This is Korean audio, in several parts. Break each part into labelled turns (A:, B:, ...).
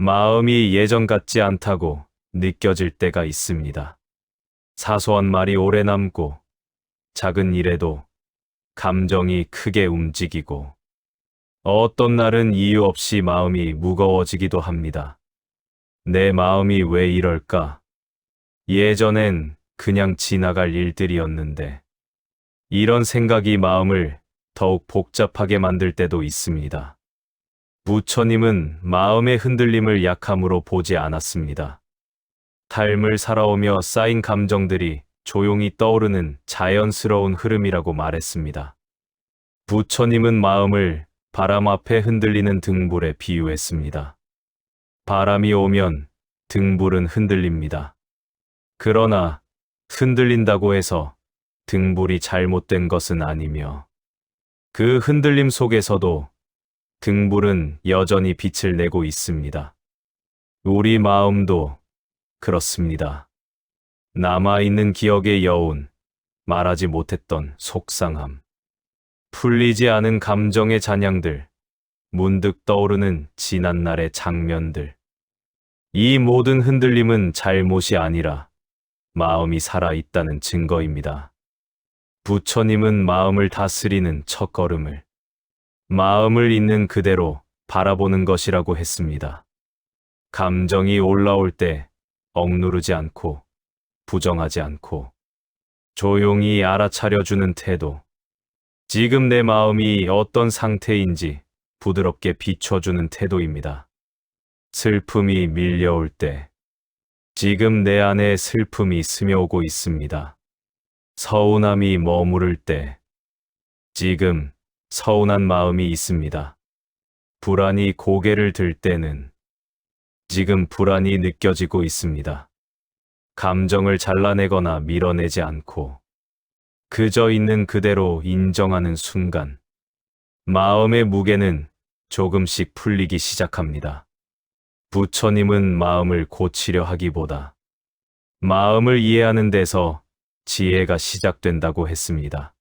A: 마음이 예전 같지 않다고 느껴질 때가 있습니다. 사소한 말이 오래 남고 작은 일에도 감정이 크게 움직이고 어떤 날은 이유 없이 마음이 무거워지기도 합니다. 내 마음이 왜 이럴까? 예전엔 그냥 지나갈 일들이었는데 이런 생각이 마음을 더욱 복잡하게 만들 때도 있습니다. 부처님은 마음의 흔들림을 약함으로 보지 않았습니다. 삶을 살아오며 쌓인 감정들이 조용히 떠오르는 자연스러운 흐름이라고 말했습니다. 부처님은 마음을 바람 앞에 흔들리는 등불에 비유했습니다. 바람이 오면 등불은 흔들립니다. 그러나 흔들린다고 해서 등불이 잘못된 것은 아니며 그 흔들림 속에서도 등불은 여전히 빛을 내고 있습니다. 우리 마음도 그렇습니다. 남아있는 기억의 여운, 말하지 못했던 속상함, 풀리지 않은 감정의 잔향들, 문득 떠오르는 지난 날의 장면들. 이 모든 흔들림은 잘못이 아니라 마음이 살아있다는 증거입니다. 부처님은 마음을 다스리는 첫걸음을 마음을 있는 그대로 바라보는 것이라고 했습니다. 감정이 올라올 때 억누르지 않고 부정하지 않고 조용히 알아차려주는 태도. 지금 내 마음이 어떤 상태인지 부드럽게 비춰주는 태도입니다. 슬픔이 밀려올 때 지금 내 안에 슬픔이 스며오고 있습니다. 서운함이 머무를 때 지금 서운한 마음이 있습니다. 불안이 고개를 들 때는 지금 불안이 느껴지고 있습니다. 감정을 잘라내거나 밀어내지 않고 그저 있는 그대로 인정하는 순간 마음의 무게는 조금씩 풀리기 시작합니다. 부처님은 마음을 고치려 하기보다 마음을 이해하는 데서 지혜가 시작된다고 했습니다.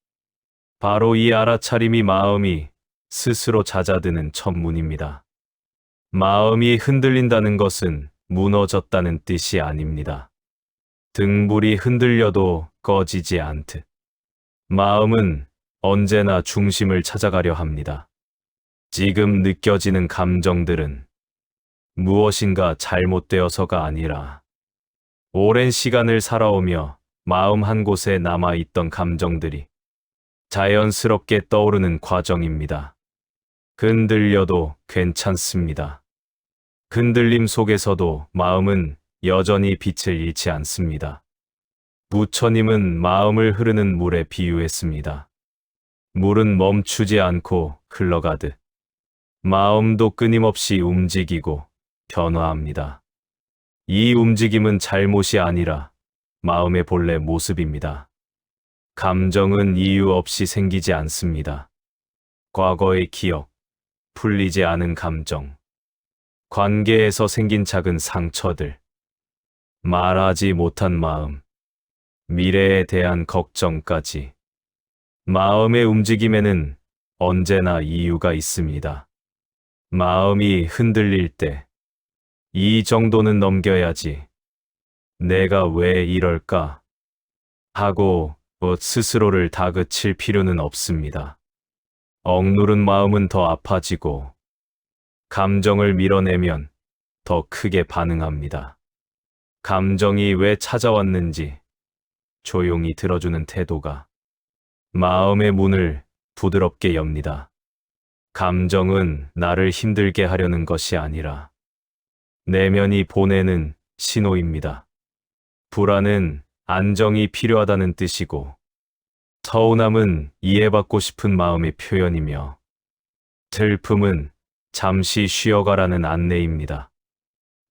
A: 바로 이 알아차림이 마음이 스스로 잦아드는 첫문입니다. 마음이 흔들린다는 것은 무너졌다는 뜻이 아닙니다. 등불이 흔들려도 꺼지지 않듯. 마음은 언제나 중심을 찾아가려 합니다. 지금 느껴지는 감정들은 무엇인가 잘못되어서가 아니라 오랜 시간을 살아오며 마음 한 곳에 남아있던 감정들이 자연스럽게 떠오르는 과정입니다. 흔들려도 괜찮습니다. 흔들림 속에서도 마음은 여전히 빛을 잃지 않습니다. 부처님은 마음을 흐르는 물에 비유했습니다. 물은 멈추지 않고 흘러가듯 마음도 끊임없이 움직이고 변화합니다. 이 움직임은 잘못이 아니라 마음의 본래 모습입니다. 감정은 이유 없이 생기지 않습니다. 과거의 기억, 풀리지 않은 감정, 관계에서 생긴 작은 상처들, 말하지 못한 마음, 미래에 대한 걱정까지. 마음의 움직임에는 언제나 이유가 있습니다. 마음이 흔들릴 때, 이 정도는 넘겨야지. 내가 왜 이럴까? 하고 뭐 스스로를 다그칠 필요는 없습니다. 억누른 마음은 더 아파지고, 감정을 밀어내면 더 크게 반응합니다. 감정이 왜 찾아왔는지 조용히 들어주는 태도가 마음의 문을 부드럽게 엽니다. 감정은 나를 힘들게 하려는 것이 아니라 내면이 보내는 신호입니다. 불안은 안정이 필요하다는 뜻이고 서운함은 이해받고 싶은 마음의 표현이며 슬픔은 잠시 쉬어가라는 안내입니다.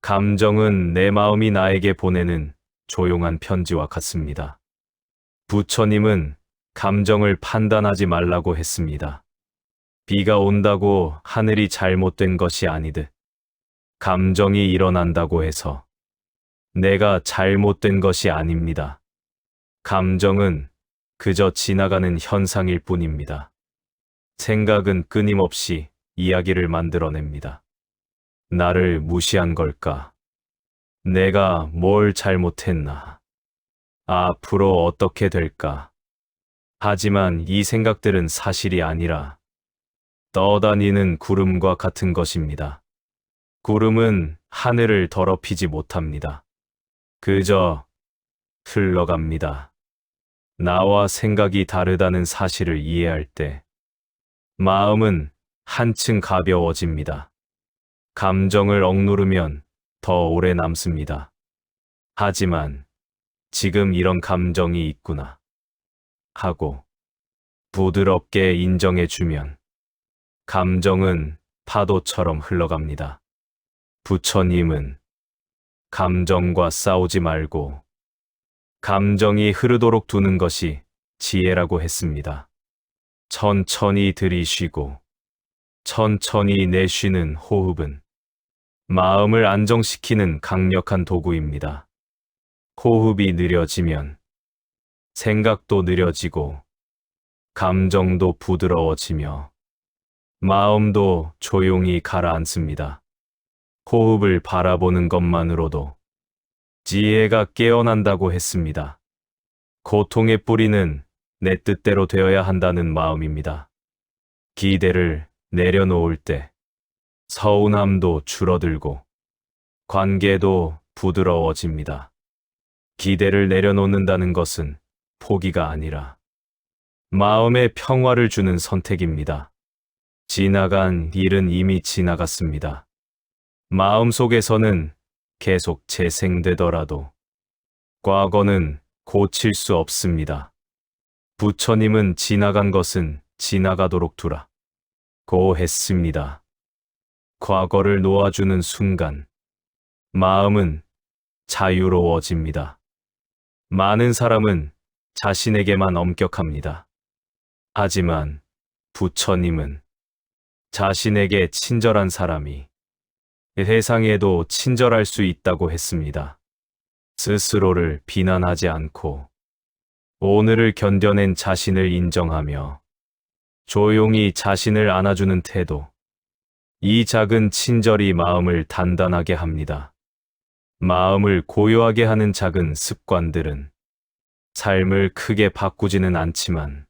A: 감정은 내 마음이 나에게 보내는 조용한 편지와 같습니다. 부처님은 감정을 판단하지 말라고 했습니다. 비가 온다고 하늘이 잘못된 것이 아니듯 감정이 일어난다고 해서 내가 잘못된 것이 아닙니다. 감정은 그저 지나가는 현상일 뿐입니다. 생각은 끊임없이 이야기를 만들어냅니다. 나를 무시한 걸까? 내가 뭘 잘못했나? 앞으로 어떻게 될까? 하지만 이 생각들은 사실이 아니라 떠다니는 구름과 같은 것입니다. 구름은 하늘을 더럽히지 못합니다. 그저 흘러갑니다. 나와 생각이 다르다는 사실을 이해할 때 마음은 한층 가벼워집니다. 감정을 억누르면 더 오래 남습니다. 하지만 지금 이런 감정이 있구나 하고 부드럽게 인정해주면 감정은 파도처럼 흘러갑니다. 부처님은 감정과 싸우지 말고 감정이 흐르도록 두는 것이 지혜라고 했습니다. 천천히 들이쉬고 천천히 내쉬는 호흡은 마음을 안정시키는 강력한 도구입니다. 호흡이 느려지면 생각도 느려지고 감정도 부드러워지며 마음도 조용히 가라앉습니다. 호흡을 바라보는 것만으로도 지혜가 깨어난다고 했습니다. 고통의 뿌리는 내 뜻대로 되어야 한다는 마음입니다. 기대를 내려놓을 때 서운함도 줄어들고 관계도 부드러워집니다. 기대를 내려놓는다는 것은 포기가 아니라 마음의 평화를 주는 선택입니다. 지나간 일은 이미 지나갔습니다. 마음 속에서는 계속 재생되더라도 과거는 고칠 수 없습니다. 부처님은 지나간 것은 지나가도록 두라. 고 했습니다. 과거를 놓아주는 순간 마음은 자유로워집니다. 많은 사람은 자신에게만 엄격합니다. 하지만 부처님은 자신에게 친절한 사람이 세상에도 친절할 수 있다고 했습니다. 스스로를 비난하지 않고 오늘을 견뎌낸 자신을 인정하며 조용히 자신을 안아주는 태도. 이 작은 친절이 마음을 단단하게 합니다. 마음을 고요하게 하는 작은 습관들은 삶을 크게 바꾸지는 않지만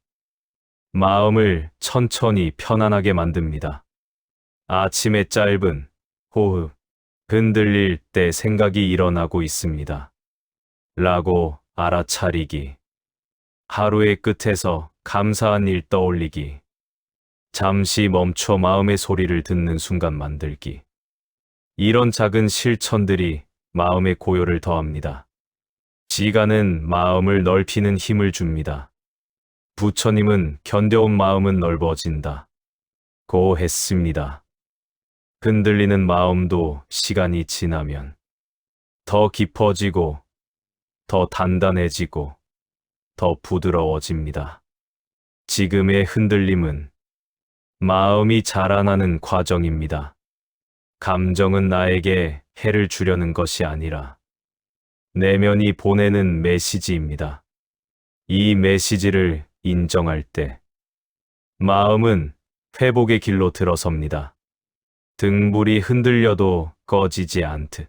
A: 마음을 천천히 편안하게 만듭니다. 아침의 짧은 호흡, 흔들릴 때 생각이 일어나고 있습니다. 라고 알아차리기. 하루의 끝에서 감사한 일 떠올리기. 잠시 멈춰 마음의 소리를 듣는 순간 만들기. 이런 작은 실천들이 마음의 고요를 더합니다. 시간은 마음을 넓히는 힘을 줍니다. 부처님은 견뎌온 마음은 넓어진다. 고 했습니다. 흔들리는 마음도 시간이 지나면 더 깊어지고 더 단단해지고 더 부드러워집니다. 지금의 흔들림은 마음이 자라나는 과정입니다. 감정은 나에게 해를 주려는 것이 아니라 내면이 보내는 메시지입니다. 이 메시지를 인정할 때 마음은 회복의 길로 들어섭니다. 등불이 흔들려도 꺼지지 않듯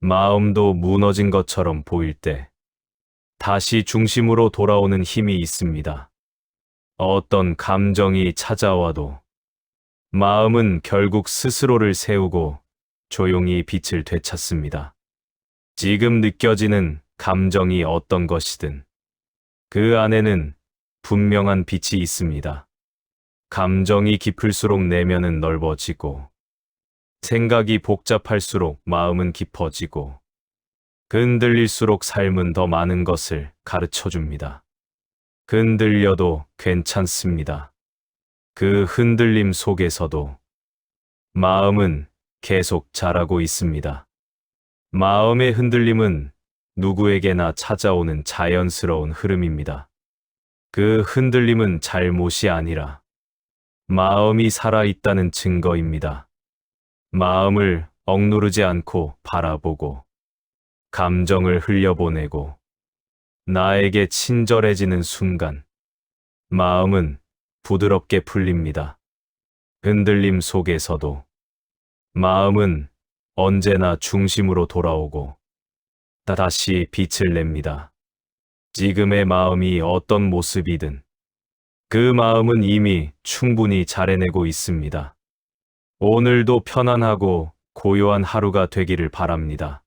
A: 마음도 무너진 것처럼 보일 때 다시 중심으로 돌아오는 힘이 있습니다. 어떤 감정이 찾아와도 마음은 결국 스스로를 세우고 조용히 빛을 되찾습니다. 지금 느껴지는 감정이 어떤 것이든 그 안에는 분명한 빛이 있습니다. 감정이 깊을수록 내면은 넓어지고 생각이 복잡할수록 마음은 깊어지고 흔들릴수록 삶은 더 많은 것을 가르쳐 줍니다. 흔들려도 괜찮습니다. 그 흔들림 속에서도 마음은 계속 자라고 있습니다. 마음의 흔들림은 누구에게나 찾아오는 자연스러운 흐름입니다. 그 흔들림은 잘못이 아니라 마음이 살아있다는 증거입니다. 마음을 억누르지 않고 바라보고 감정을 흘려보내고 나에게 친절해지는 순간 마음은 부드럽게 풀립니다. 흔들림 속에서도 마음은 언제나 중심으로 돌아오고 다시 빛을 냅니다. 지금의 마음이 어떤 모습이든 그 마음은 이미 충분히 잘해내고 있습니다. 오늘도 편안하고 고요한 하루가 되기를 바랍니다.